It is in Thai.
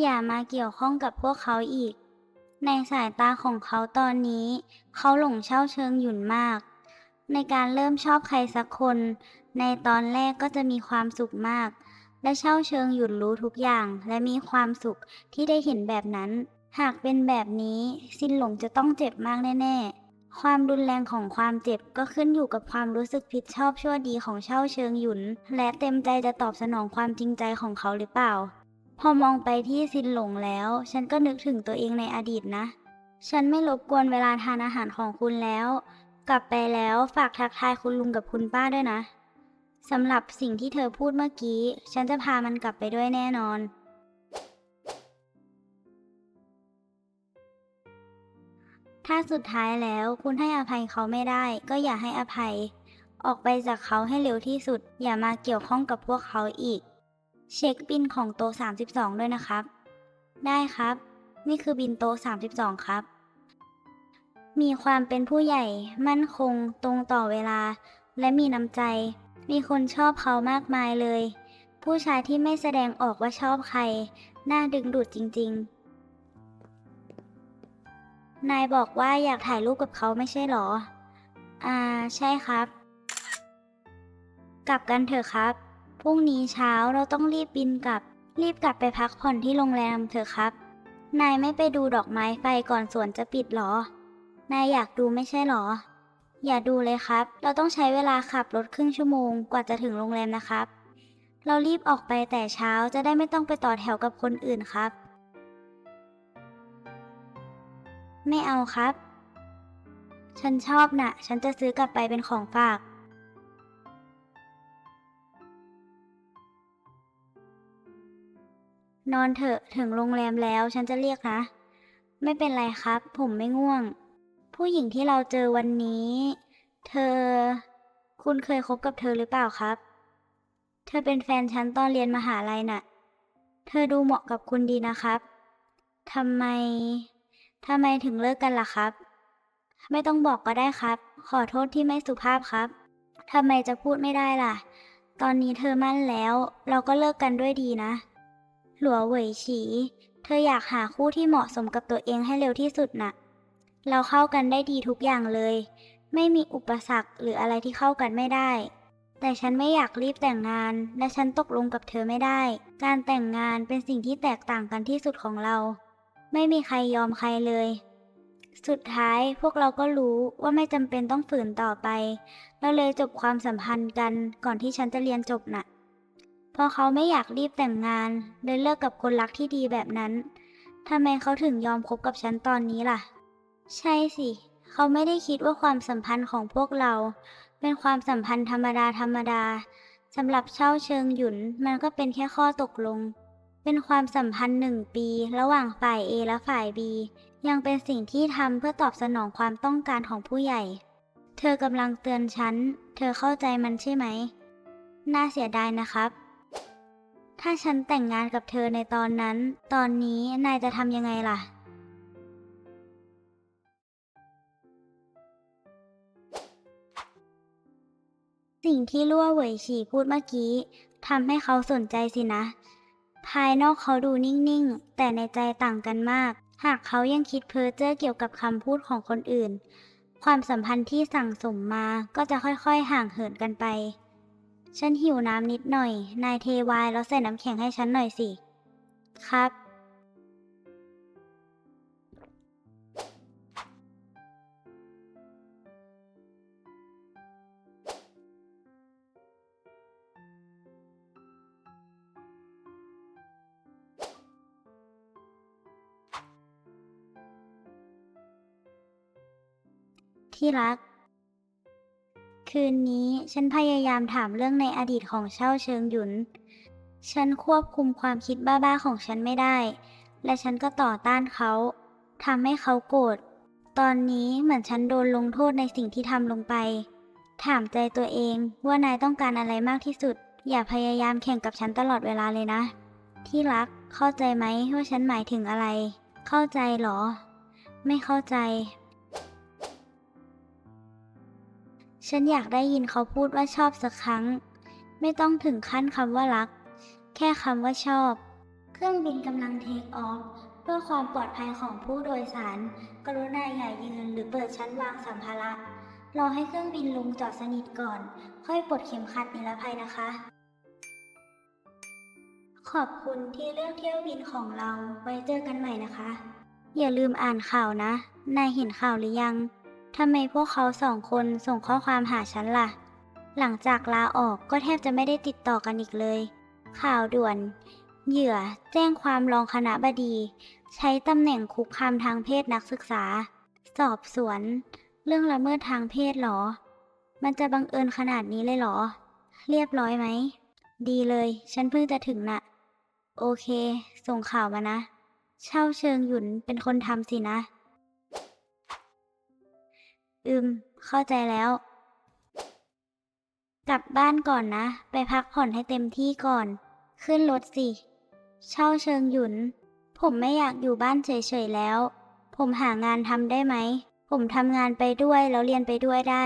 อย่ามาเกี่ยวข้องกับพวกเขาอีก ในสายตาของเขาตอนนี้ เขาหลงเช่าเชิงหยุ่นมาก ในการเริ่มชอบใครสักคน ในตอนแรกก็จะมีความสุขมาก และเช่าเชิงหยุ่นรู้ทุกอย่าง และมีความสุขที่ได้เห็นแบบนั้น หากเป็นแบบนี้ซินหลงจะต้องเจ็บมากแน่ๆความรุนแรงของความเจ็บก็ขึ้นอยู่กับความรู้สึกผิดชอบชั่วดีของเช่าเชิงหยุน และเต็มใจจะตอบสนองความจริงใจของเขาหรือเปล่า พอมองไปที่ซินหลงแล้ว ฉันก็นึกถึงตัวเองในอดีตนะ ฉันไม่รบกวนเวลาทานอาหารของคุณแล้ว กลับไปแล้วฝากทักทายคุณลุงกับคุณป้าด้วยนะสำหรับสิ่งที่เธอพูดเมื่อกี้ ฉันจะพามันกลับไปด้วยแน่นอน ถ้าสุดท้ายแล้วคุณให้อภัยเขาไม่ได้ ก็อย่าให้อภัย ออกไปจากเขาให้เร็วที่สุด อย่ามาเกี่ยวข้องกับพวกเขาอีก เช็คบินของโต๊ะ32 ด้วยนะครับ ได้ครับ นี่คือบินโต๊ะ32 ครับ มีความเป็นผู้ใหญ่มั่นคงตรงต่อเวลา และมีน้ำใจ มีคนชอบเขามากมายเลย ผู้ชายที่ไม่แสดงออกว่าชอบใคร น่าดึงดูดจริง ๆ นายบอกว่าอยากถ่ายรูปกับเขาไม่ใช่หรอ อ่า ใช่ครับ กลับกันเถอะครับ พรุ่งนี้เช้าเราต้องรีบบินกลับ รีบกลับไปพักผ่อนที่โรงแรมเถอะครับ นายไม่ไปดูดอกไม้ไฟก่อนสวนจะปิดหรอ นายอยากดูไม่ใช่หรอ อย่าดูเลยครับ เราต้องใช้เวลาขับรถครึ่งชั่วโมงกว่าจะถึงโรงแรมนะครับ เรารีบออกไปแต่เช้าจะได้ไม่ต้องไปต่อแถวกับคนอื่นครับ ไม่เอาครับ ฉันชอบน่ะ ฉันจะซื้อกลับไปเป็นของฝาก นอนเถอะถึงโรงแรมแล้วฉันจะเรียกนะ ไม่เป็นไรครับ ผมไม่ง่วง ผู้หญิงที่เราเจอวันนี้ เธอ คุณเคยคบกับเธอหรือเปล่าครับ เธอเป็นแฟนฉันตอนเรียนมหาลัยน่ะ เธอดูเหมาะกับคุณดีนะครับทำไมทำไมถึงเลิกกันล่ะครับ ไม่ต้องบอกก็ได้ครับ ขอโทษที่ไม่สุภาพครับทำไมจะพูดไม่ได้ล่ะ ตอนนี้เธอมั่นแล้ว เราก็เลิกกันด้วยดีนะ หลัวเหวยฉี เธออยากหาคู่ที่เหมาะสมกับตัวเองให้เร็วที่สุดน่ะ เราเข้ากันได้ดีทุกอย่างเลย ไม่มีอุปสรรคหรืออะไรที่เข้ากันไม่ได้ แต่ฉันไม่อยากรีบแต่งงาน และฉันตกลงกับเธอไม่ได้ การแต่งงานเป็นสิ่งที่แตกต่างกันที่สุดของเรา ไม่มีใครยอมใครเลย สุดท้ายพวกเราก็รู้ว่าไม่จำเป็นต้องฝืนต่อไป เราเลยจบความสัมพันธ์กันก่อนที่ฉันจะเรียนจบน่ะ เพราะเขาไม่อยากรีบแต่งงานเลยเลิกกับคนรักที่ดีแบบนั้นทำไมเขาถึงยอมคบกับฉันตอนนี้ล่ะ ใช่สิ เขาไม่ได้คิดว่าความสัมพันธ์ของพวกเรา เป็นความสัมพันธ์ธรรมดาธรรมดาสำหรับเช่าเชิงหยุนมันก็เป็นแค่ข้อตกลง เป็นความสัมพันธ์หนึ่งปี ระหว่างฝ่าย A และฝ่าย B ยังเป็นสิ่งที่ทำเพื่อตอบสนองความต้องการของผู้ใหญ่ เธอกำลังเตือนฉัน เธอเข้าใจมันใช่ไหม น่าเสียดายนะครับ ถ้าฉันแต่งงานกับเธอในตอนนั้น ตอนนี้นายจะทำยังไงล่ะ สิ่งที่ลั่วเหวยฉีพูดเมื่อกี้ทำให้เขาสนใจสินะ ภายนอกเขาดูนิ่งๆ แต่ในใจต่างกันมาก หากเขายังคิดเพ้อเจ้อเกี่ยวกับคำพูดของคนอื่น ความสัมพันธ์ที่สั่งสมมาก็จะค่อยๆ ห่างเหินกันไป ฉันหิวน้ำนิดหน่อย นายเทไวายแล้วใส่น้ำแข็งให้ฉันหน่อยสิ ครับ ที่รัก คืนนี้ ฉันพยายามถามเรื่องในอดีตของเช่าเชิงหยุน ฉันควบคุมความคิดบ้าๆของฉันไม่ได้ และฉันก็ต่อต้านเขาทำให้เขาโกรธ ตอนนี้เหมือนฉันโดนลงโทษในสิ่งที่ทำลงไป ถามใจตัวเองว่านายต้องการอะไรมากที่สุด อย่าพยายามแข่งกับฉันตลอดเวลาเลยนะ ที่รัก เข้าใจไหมว่าฉันหมายถึงอะไร เข้าใจหรอ ไม่เข้าใจ ฉันอยากได้ยินเขาพูดว่าชอบสักครั้ง ไม่ต้องถึงขั้นคำว่ารัก แค่คำว่าชอบ เครื่องบินกำลังเทคออฟเพื่อความปลอดภัยของผู้โดยสาร กรุณาอย่ายืนหรือเปิดชั้นวางสัมภาระ รอให้เครื่องบินลงจอดสนิทก่อน ค่อยปลดเข็มขัดนิรภัยนะคะ ขอบคุณที่เลือกเที่ยวบินของเรา ไว้เจอกันใหม่นะคะ อย่าลืมอ่านข่าวนะ นายเห็นข่าวหรือยัง ทำไมพวกเขาสองคนส่งข้อความหาฉันล่ะ หลังจากลาออกก็แทบจะไม่ได้ติดต่อกันอีกเลย ข่าวด่วน เหยื่อแจ้งความรองคณะบดี ใช้ตำแหน่งคุกคามทางเพศนักศึกษา สอบสวน เรื่องละเมิดทางเพศหรอ มันจะบังเอิญขนาดนี้เลยหรอ เรียบร้อยไหม ดีเลย ฉันเพิ่งจะถึงน่ะ โอเค ส่งข่าวมานะ เช่าเชิงหยุนเป็นคนทำสินะ อืม เข้าใจแล้ว กลับบ้านก่อนนะ ไปพักผ่อนให้เต็มที่ก่อน ขึ้นรถสิ เช่าเชิงหยุน ผมไม่อยากอยู่บ้านเฉยๆแล้ว ผมหางานทำได้ไหม ผมทำงานไปด้วยแล้วเรียนไปด้วยได้